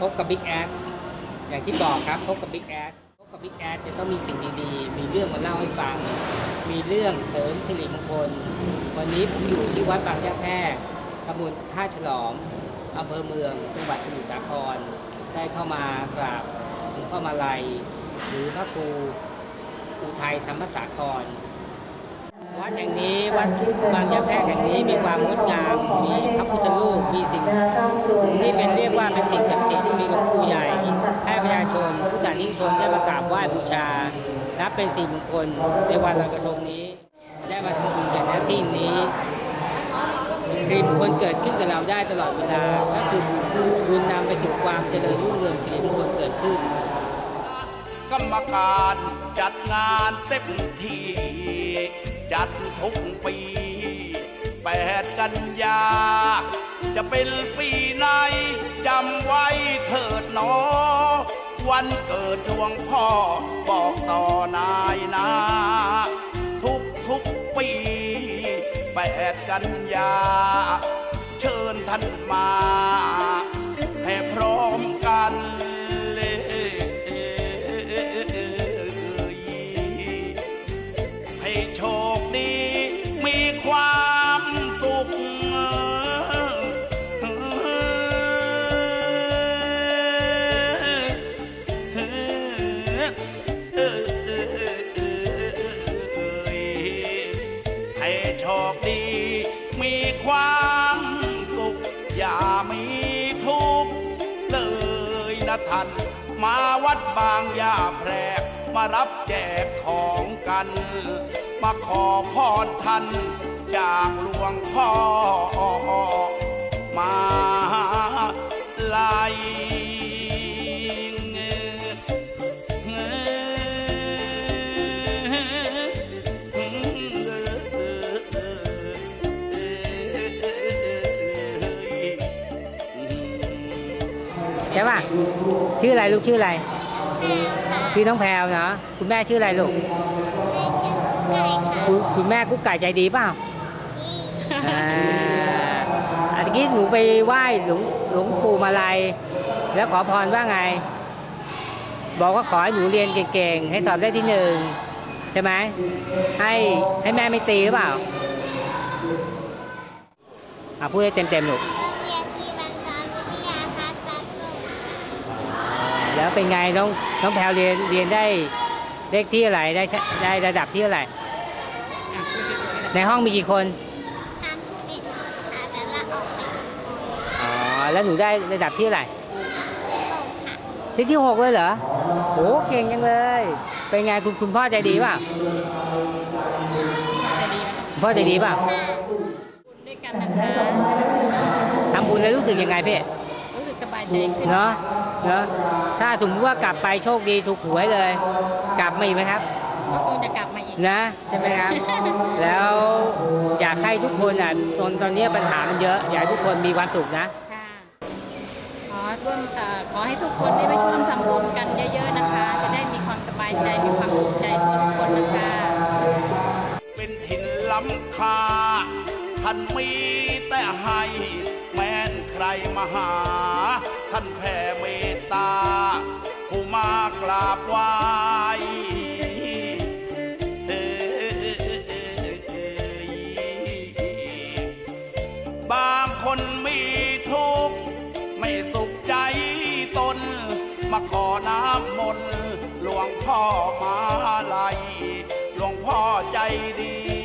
พบิ๊กแอดอย่างที่บอกครับพบกับบิ๊กแอดพบกับบิ๊กแอดจะต้องมีสิ่งดีๆ มีเรื่องมาเล่าให้ฟัง มีเรื่องเสริมสิริมงคล วันนี้ผมอยู่ที่วัดบางยะแพรกตำบลท่าฉลอมอำเภอเมือง จังหวัดสมุทรสาคร ได้เข้ามากราบหลวงพ่อมาลัย หรือพระครูอุทัยธรรมสาครวัดแห่งนี้วัดบางยะแพรกแห่งนี้มีความงดงาม มีพระพุทธ ชนได้มากราบไหว้บูชา นับเป็นสิ่งมงคลในวันลอยกระทงนี้ ได้มาทำบุญกันหน้าที่นี้สิ่งมงคลเกิดขึ้นกับเราได้ตลอดเวลา ก็คือบุญนำไปสู่ความเจริญรุ่งเรืองสิริมงคลเกิดขึ้น กรรมการจัดงานเต็มที่จัดทุกปีแปดกันยาจะเป็นปีไหนจำไว้เถิดหนอง วันเกิดดวงพ่อบอกต่อนายนา ทุกทุกปีแปดกันยา เชิญท่านมา ให้พร้อม ให้โชคดี มีความสุข อย่ามีทุกข์เลยนะท่านมาวัดบางยาแพรกมารับแจกของกัน มาขอพรท่านจากหลวงพ่อมาลาย ใช่ป่ะชื่ออะไรลูกชื่ออะไร ชื่อน้องแพรวเนาะคุณแม่ชื่ออะไรลูกคุณคุณแม่กุ๊กไก่ใจดีเปล่าอ่าอันนี้หนูไปไหว้หลวงหลวงปู่มาลัย แล้วขอพรว่าไง บอกว่าขอให้หนูเรียนเก่งๆ ให้สอบได้ที่หนึ่งใช่ไหมให้ให้แม่ไม่ตีหรือเปล่าอะพูดให้เต็มๆลูกโรงเรียนที่บางตอนวิทยาพัฒน์บ้านโป่ง แล้วเป็นไงน้องน้องแพลวเรียนเรียนได้เลขที่อะไรได้ได้ระดับที่อะไรในห้องมีกี่คนทำปิดหมดค่ะแต่ละออกไปอีกอ๋อแล้วหนูได้ระดับที่อะไรโป่งค่ะที่ที่หกเลยเหรอโหเก่งจังเลย เป็นไงคุณคุณพ่อใจดีเปล่ะคุณพ่อใจดีเปล่ะด้วยกันนะคะทำบุญแล้วรู้สึกยังไงพี่รู้สึกสบายใจขึ้นเนาะ เนาะถ้าสมมติว่ากลับไปโชคดีถูกหวยเลย กลับมาอีกไหมครับ ก็คงจะกลับมาอีก นะใช่ไหมครับ แล้วอยากให้ทุกคนอะตอนตอนนี้ปัญหามันเยอะ อยากให้ทุกคนมีความสุขนะ ค่ะขอร่วมเอ่อขอให้ทุกคนได้ไปร่วมทำบุญกันเยอะ ๆนะคะ จะได้มีความสบายใจ มีความสุขใจทุกคนนะคะ เป็นถิ่นล้ำค่าท่านมีแต่ให้ แม้นใครมาหา ท่านแผ่เมตตา ผู้มากราบไหว้บางคนมีทุกข์ ไม่สุขใจตน มาขอน้ำมนต์หลวงพ่อมาลัยหลวงพ่อใจดี